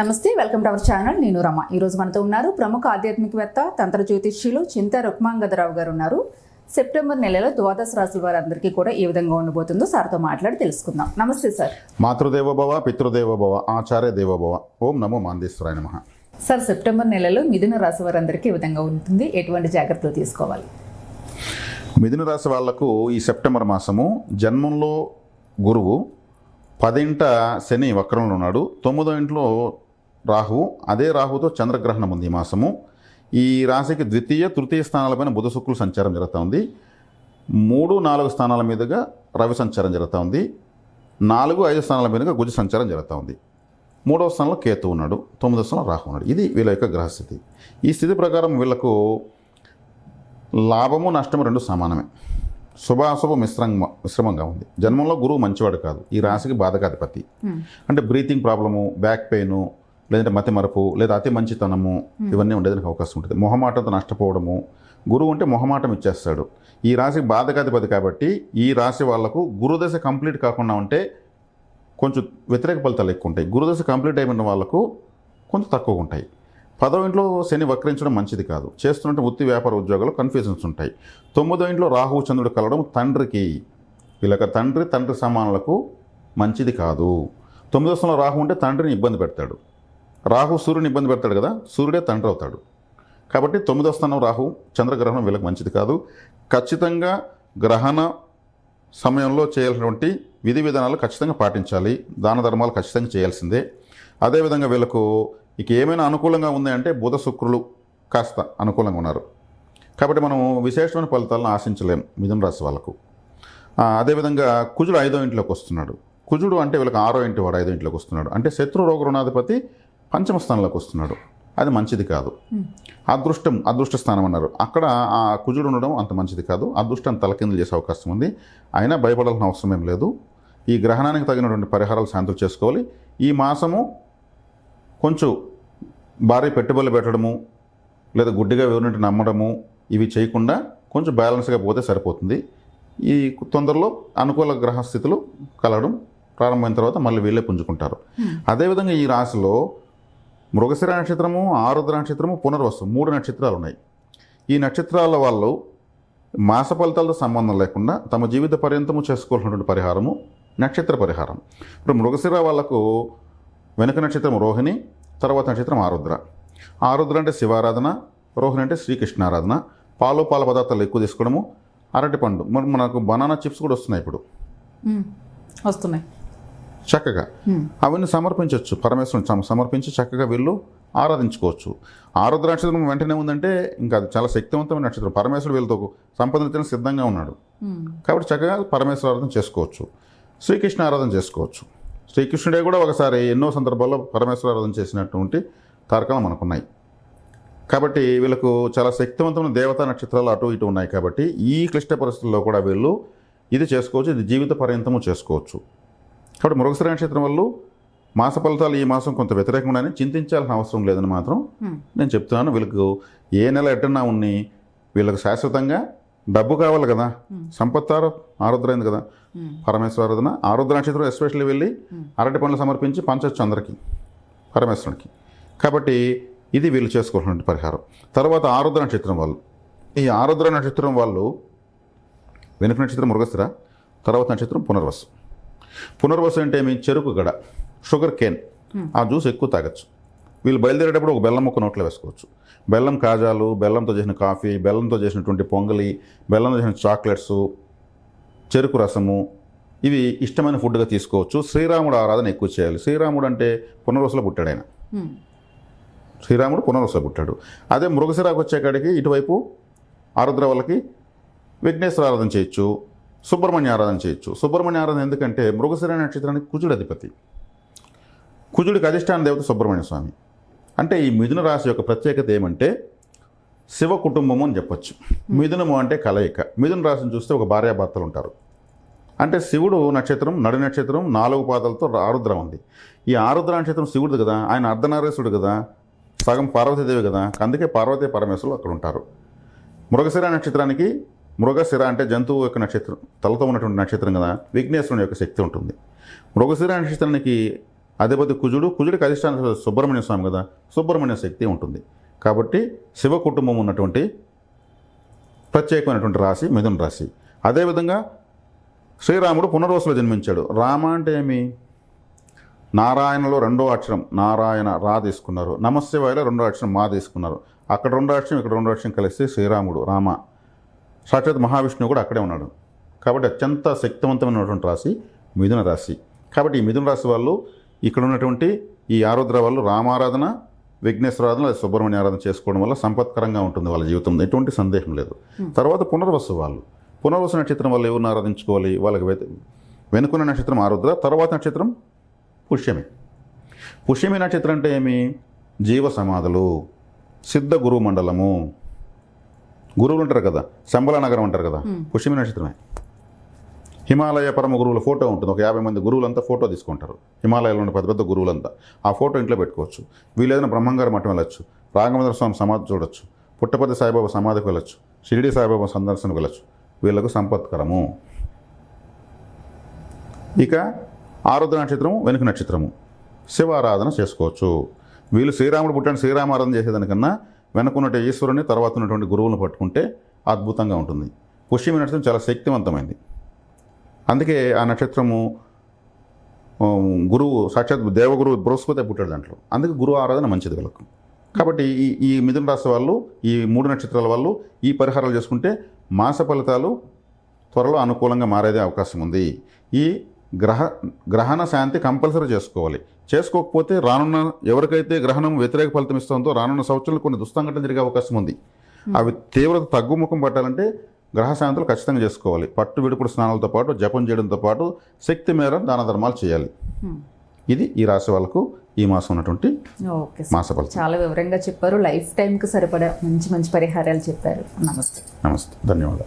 నమస్తే welcome to our channel. నేను రమ. ఈ రోజు మనతో ఉన్నారు ప్రముఖ ఆధ్యాత్మికవేత్త తంత్ర జ్యోతిష్యులు చింత రుక్మాంగదరావు గారు ఉన్నారు. సెప్టెంబర్ నెలలో ద్వాదశ రాశుల వారందరికీ కూడా ఏ విధంగా ఉండబోతుందో సార్తో మాట్లాడి తెలుసుకుందాం. నమస్తే సార్. మాతృదేవ భవ పితృదేవ భవ ఆచార్య దేవ భవ ఓం నమో మాందేశ్వరాయ నమ. సార్ సెప్టెంబర్ నెలలో మిథున రాశి వారందరికీ ఏ విధంగా ఉంటుంది? ఎటువంటి జాగ్రత్తలు తీసుకోవాలి? మిథున రాశి వాళ్ళకు ఈ సెప్టెంబర్ మాసము జన్మంలో గురువు పదింట శని వక్రంలో ఉన్నాడు. తొమ్మిదో ఇంట్లో రాహువు అదే రాహుతో చంద్రగ్రహణం ఉంది ఈ మాసము. ఈ రాశికి ద్వితీయ తృతీయ స్థానాలపైన బుధ శుక్రులు సంచారం జరుగుతూ ఉంది. మూడు నాలుగు స్థానాల మీదుగా రవి సంచారం జరుగుతూ ఉంది. నాలుగు ఐదు స్థానాల మీదుగా గుజ సంచారం జరుగుతూ ఉంది. మూడవ స్థానంలో కేతు ఉన్నాడు తొమ్మిదవ స్థానంలో రాహు ఉన్నాడు. ఇది వీళ్ళ యొక్క గ్రహస్థితి ఈ స్థితి ప్రకారం వీళ్ళకు లాభము నష్టము రెండు సమానమే. శుభాశుభ మిశ్రంగా మిశ్రమంగా ఉంది. జన్మంలో గురువు మంచివాడు కాదు. ఈ రాశికి బాధకాధిపతి. అంటే బ్రీతింగ్ ప్రాబ్లము బ్యాక్ పెయిన్ లేదంటే మతి మరపు లేదా అతి మంచితనము ఇవన్నీ ఉండేదానికి అవకాశం ఉంటుంది. మొహమాటంతో నష్టపోవడము గురువు అంటే మొహమాటం ఇచ్చేస్తాడు. ఈ రాశికి బాధకాధిపతి కాబట్టి ఈ రాశి వాళ్ళకు గురుదశ కంప్లీట్ కాకుండా ఉంటే కొంచెం వ్యతిరేక ఫలితాలు ఎక్కువ ఉంటాయి. గురుదశ కంప్లీట్ అయిపోయిన వాళ్ళకు కొంచెం తక్కువ ఉంటాయి. పదవ ఇంట్లో శని వక్రించడం మంచిది కాదు. చేస్తున్నట్టు వృత్తి వ్యాపార ఉద్యోగాలు కన్ఫ్యూజన్స్ ఉంటాయి. తొమ్మిదో ఇంట్లో రాహువు చంద్రుడు కలవడం తండ్రికి వీళ్ళకి తండ్రి తండ్రి సమానులకు మంచిది కాదు. తొమ్మిదో స్థానంలో రాహు ఉంటే తండ్రిని ఇబ్బంది పెడతాడు. రాహు సూర్యుని ఇబ్బంది పెడతాడు కదా సూర్యుడే తండ్రి అవుతాడు. కాబట్టి తొమ్మిదో స్థానం రాహు చంద్రగ్రహణం వీళ్ళకి మంచిది కాదు. ఖచ్చితంగా గ్రహణ సమయంలో చేయాల్సినటువంటి విధి విధానాలు ఖచ్చితంగా పాటించాలి. దాన ధర్మాలు ఖచ్చితంగా చేయాల్సిందే. అదేవిధంగా వీళ్ళకు ఇక ఏమైనా అనుకూలంగా ఉంది అంటే బుధ శుక్రులు కాస్త అనుకూలంగా ఉన్నారు. కాబట్టి మనం విశేషమైన ఫలితాలను ఆశించలేం మిథున రాశి వాళ్ళకు. అదేవిధంగా కుజుడు ఐదో ఇంట్లోకి వస్తున్నాడు. కుజుడు అంటే వీళ్ళకి ఆరో ఇంటి వాడు ఐదో ఇంట్లోకి వస్తున్నాడు. అంటే శత్రు రోగ రుణాధిపతి పంచమ స్థానంలోకి వస్తున్నాడు. అది మంచిది కాదు. అదృష్టం అదృష్ట స్థానం అన్నారు. అక్కడ ఆ కుజుడు ఉండడం అంత మంచిది కాదు. అదృష్టాన్ని తలకిందులు చేసే అవకాశం ఉంది. అయినా భయపడాల్సిన అవసరం ఏం లేదు. ఈ గ్రహణానికి తగినటువంటి పరిహారాలు శాంతులు చేసుకోవాలి. ఈ మాసము కొంచెం భారీ పెట్టుబడులు పెట్టడము లేదా గుడ్డిగా ఎవరినట్టు నమ్మడము ఇవి చేయకుండా కొంచెం బ్యాలెన్స్గా పోతే సరిపోతుంది. ఈ తొందరలో అనుకూల గ్రహ స్థితులు కలగడం ప్రారంభమైన తర్వాత మళ్ళీ వీళ్ళే పుంజుకుంటారు. అదేవిధంగా ఈ రాశిలో మృగశిర నక్షత్రము ఆరుద్ర నక్షత్రము పునర్వసు మూడు నక్షత్రాలు ఉన్నాయి ఈ నక్షత్రాల వాళ్ళు మాస ఫలితాలతో సంబంధం లేకుండా తమ జీవిత పర్యంతము చేసుకోవాల్సినటువంటి పరిహారము నక్షత్ర పరిహారం. ఇప్పుడు మృగశిర వాళ్ళకు వెనుక నక్షత్రం రోహిణి తర్వాత నక్షత్రం ఆరుద్ర. ఆరుద్ర అంటే శివారాధన రోహిణి అంటే శ్రీకృష్ణ ఆరాధన పాలు పాల పదార్థాలు ఎక్కువ తీసుకోవడము అరటిపండు మరి మనకు బనానా చిప్స్ కూడా వస్తున్నాయి ఇప్పుడు. వస్తున్నాయి. చక్కగా. అవన్నీ సమర్పించవచ్చు పరమేశ్వరుని సమ- సమర్పించి చక్కగా వీళ్ళు ఆరాధించుకోవచ్చు. ఆరుద్ర నక్షత్రం వెంటనే ఉందంటే ఇంకా అది చాలా శక్తివంతమైన నక్షత్రం. పరమేశ్వరుడు వీళ్ళతో సంపదనతోనే సిద్ధంగా ఉన్నాడు. కాబట్టి చక్కగా పరమేశ్వర ఆరాధన చేసుకోవచ్చు. శ్రీకృష్ణ ఆరాధన చేసుకోవచ్చు. శ్రీకృష్ణుడే కూడా ఒకసారి ఎన్నో సందర్భాల్లో పరమేశ్వర ఆరాధన చేసినటువంటి తారకాలు మనకున్నాయి. కాబట్టి వీళ్ళకు చాలా శక్తివంతమైన దేవతా నక్షత్రాలు అటు ఇటు ఉన్నాయి కాబట్టి ఈ క్లిష్ట పరిస్థితుల్లో కూడా వీళ్ళు ఇది చేసుకోవచ్చు. ఇది జీవిత పర్యంతము చేసుకోవచ్చు. కాబట్టి మృగశిర నక్షత్రం వల్ల మాస ఫలితాలు ఈ మాసం కొంత వ్యతిరేకంగానే చింతించాల్సిన అవసరం లేదని మాత్రం. నేను చెప్తున్నాను. వీళ్ళకు ఏ నెల ఎట్టన్నా ఉన్ని వీళ్ళకి శాశ్వతంగా డబ్బు కావాలి కదా. సంపత్తారు ఆరుద్రైంది కదా. పరమేశ్వర ఆరాధన ఆరుద్ర నక్షత్రం ఎస్పెషల్లీ వెళ్ళి. అరటి పండ్లు సమర్పించి పంచవచ్చు అందరికీ పరమేశ్వరునికి. కాబట్టి ఇది వీళ్ళు చేసుకోవాల్సిన పరిహారం. తర్వాత ఆరుద్ర నక్షత్రం వాళ్ళు. ఈ ఆరుద్ర నక్షత్రం వాళ్ళు వెనుక నక్షత్రం మృగస్థిర తర్వాత నక్షత్రం పునర్వసు. పునర్వసు అంటే ఏమి? చెరుకు గడ షుగర్ కేన్. ఆ జ్యూస్ ఎక్కువ తాగొచ్చు. వీళ్ళు బయలుదేరేటప్పుడు ఒక బెల్లం ముక్క నోట్లో వేసుకోవచ్చు. బెల్లం కాజాలు బెల్లంతో చేసిన కాఫీ బెల్లంతో చేసినటువంటి పొంగలి బెల్లంతో చేసిన చాక్లెట్స్ చెరుకు రసము ఇవి ఇష్టమైన ఫుడ్గా తీసుకోవచ్చు. శ్రీరాముడు ఆరాధన ఎక్కువ చేయాలి. శ్రీరాముడు అంటే పునర్వసులో పుట్టాడు ఆయన. శ్రీరాముడు పునర్వసులో పుట్టాడు. అదే మృగశిరాకు వచ్చేకాడికి ఇటువైపు ఆరుద్ర వాళ్ళకి విఘ్నేశ్వర ఆరాధన చేయొచ్చు. సుబ్రహ్మణ్య ఆరాధన చేయొచ్చు. సుబ్రహ్మణ్య ఆరాధన ఎందుకంటే మృగశిర నక్షత్రానికి కుజుడు అధిపతి. కుజుడికి అధిష్టాన దేవత సుబ్రహ్మణ్య స్వామి. అంటే ఈ మిథున రాశి యొక్క ప్రత్యేకత ఏమంటే శివ కుటుంబము అని చెప్పొచ్చు. మిథునము అంటే కలయిక. మిథున రాశిని చూస్తే ఒక భార్యాభర్తలు ఉంటారు. అంటే శివుడు నక్షత్రం నడి నక్షత్రం నాలుగు పాదాలతో ఆరుద్ర ఉంది. ఈ ఆరుద్ర నక్షత్రం శివుడు కదా ఆయన అర్ధనారేశుడు కదా సగం పార్వతీదేవి కదా అందుకే పార్వతీ పరమేశ్వరులు అక్కడ ఉంటారు. మృగశిర నక్షత్రానికి మృగశిర అంటే జంతువు యొక్క నక్షత్రం తలతో ఉన్నటువంటి నక్షత్రం కదా విఘ్నేశ్వరుని యొక్క శక్తి ఉంటుంది. మృగశిర నక్షత్రానికి అధిపతి కుజుడు కుజుడికి అధిష్టాన సుబ్రహ్మణ్య స్వామి కదా సుబ్రహ్మణ్య శక్తి ఉంటుంది. కాబట్టి శివ కుటుంబం ఉన్నటువంటి ప్రత్యేకమైనటువంటి రాశి మిథున రాశి. అదేవిధంగా శ్రీరాముడు పునర్వసులో జన్మించాడు. రామ అంటే ఏమి? నారాయణలో రెండో అక్షరం నారాయణ రా తీసుకున్నారు. నమశివాయలో రెండో అక్షరం మా తీసుకున్నారు. అక్కడ రెండో అక్షరం ఇక్కడ రెండో అక్షరం కలిసి శ్రీరాముడు రామ. సాక్షాత్ మహావిష్ణువు కూడా అక్కడే ఉన్నాడు. కాబట్టి అత్యంత శక్తివంతమైనటువంటి రాశి మిథున రాశి. కాబట్టి ఈ మిథున రాశి వాళ్ళు ఇక్కడ ఉన్నటువంటి ఈ ఆరుద్ర వాళ్ళు రామారాధన విఘ్నేశ్వరాధన లేదా సుబ్రహ్మణ్య ఆరాధన చేసుకోవడం వల్ల సంపత్కరంగా ఉంటుంది వాళ్ళ జీవితంలో. ఎటువంటి సందేహం లేదు. తర్వాత పునర్వసు వాళ్ళు. పునర్వసు నక్షత్రం వాళ్ళు ఎవరిని ఆరాధించుకోవాలి? వాళ్ళకి వెనుకున్న నక్షత్రం ఆరుద్ర తర్వాత నక్షత్రం పుష్యమి. పుష్యమి నక్షత్రం అంటే ఏమి? జీవ సమాధులు సిద్ధ గురు మండలము గురువులు ఉంటారు కదా శంబల నగరం అంటారు కదా పుష్యమి నక్షత్రమే. హిమాలయ పరమ గురువుల ఫోటో ఉంటుంది. ఒక యాభై మంది గురువులంతా ఫోటో తీసుకుంటారు. హిమాలయాలో ఉన్న పెద్ద పెద్ద గురువులంతా. ఆ ఫోటో ఇంట్లో పెట్టుకోవచ్చు. వీలేదైనా బ్రహ్మంగారి మఠం వెళ్ళొచ్చు. రాఘవేంద్ర స్వామి సమాధి చూడొచ్చు. పుట్టపతి సాయిబాబా సమాధికి వెళ్ళొచ్చు. షిరిడి సాయిబాబా సందర్శనకు వెళ్ళొచ్చు. వీళ్ళకు సంపత్కరము. ఇక ఆరుద్ర నక్షత్రము వెనుక నక్షత్రము. శివారాధన చేసుకోవచ్చు. వీళ్ళు శ్రీరాముడు పుట్టాను శ్రీరామారాధన చేసేదానికన్నా వెనుకున్నట్టు ఈశ్వరుని తర్వాత ఉన్నటువంటి గురువులను పట్టుకుంటే అద్భుతంగా ఉంటుంది. పుష్యమి నక్షత్రం చాలా శక్తివంతమైంది. అందుకే ఆ నక్షత్రము గురువు సాక్షాత్ దేవగురువు బృహస్పతి పుట్టాడు దాంట్లో. అందుకే గురువు ఆరాధన మంచిది వీళ్ళకు. కాబట్టి ఈ ఈ మిథున రాశి వాళ్ళు ఈ మూడు నక్షత్రాల వాళ్ళు ఈ పరిహారాలు చేసుకుంటే మాస ఫలితాలు త్వరలో అనుకూలంగా మారేదే అవకాశం ఉంది. ఈ గ్రహ గ్రహణ శాంతి కంపల్సరీ చేసుకోవాలి. చేసుకోకపోతే రానున్న ఎవరికైతే గ్రహణం వ్యతిరేక ఫలితం ఇస్తుందో రానున్న సంవత్సరాలు కొన్ని దుస్తంఘటన జరిగే అవకాశం ఉంది. అవి తీవ్రత తగ్గుముఖం పట్టాలంటే గ్రహ శాంతులు ఖచ్చితంగా చేసుకోవాలి. పట్టు విడుపుడు స్నానాలతో పాటు జపం చేయడంతో పాటు శక్తి మేర దాన ధర్మాలు చేయాలి. Hmm. ఇది ఈ రాశి వాళ్ళకు ఈ మాసం ఉన్నటువంటి చాలా వివరంగా చెప్పారు. లైఫ్ టైంకి సరిపడా మంచి మంచి పరిహారాలు చెప్పారు. నమస్తే. నమస్తే. ధన్యవాదాలు.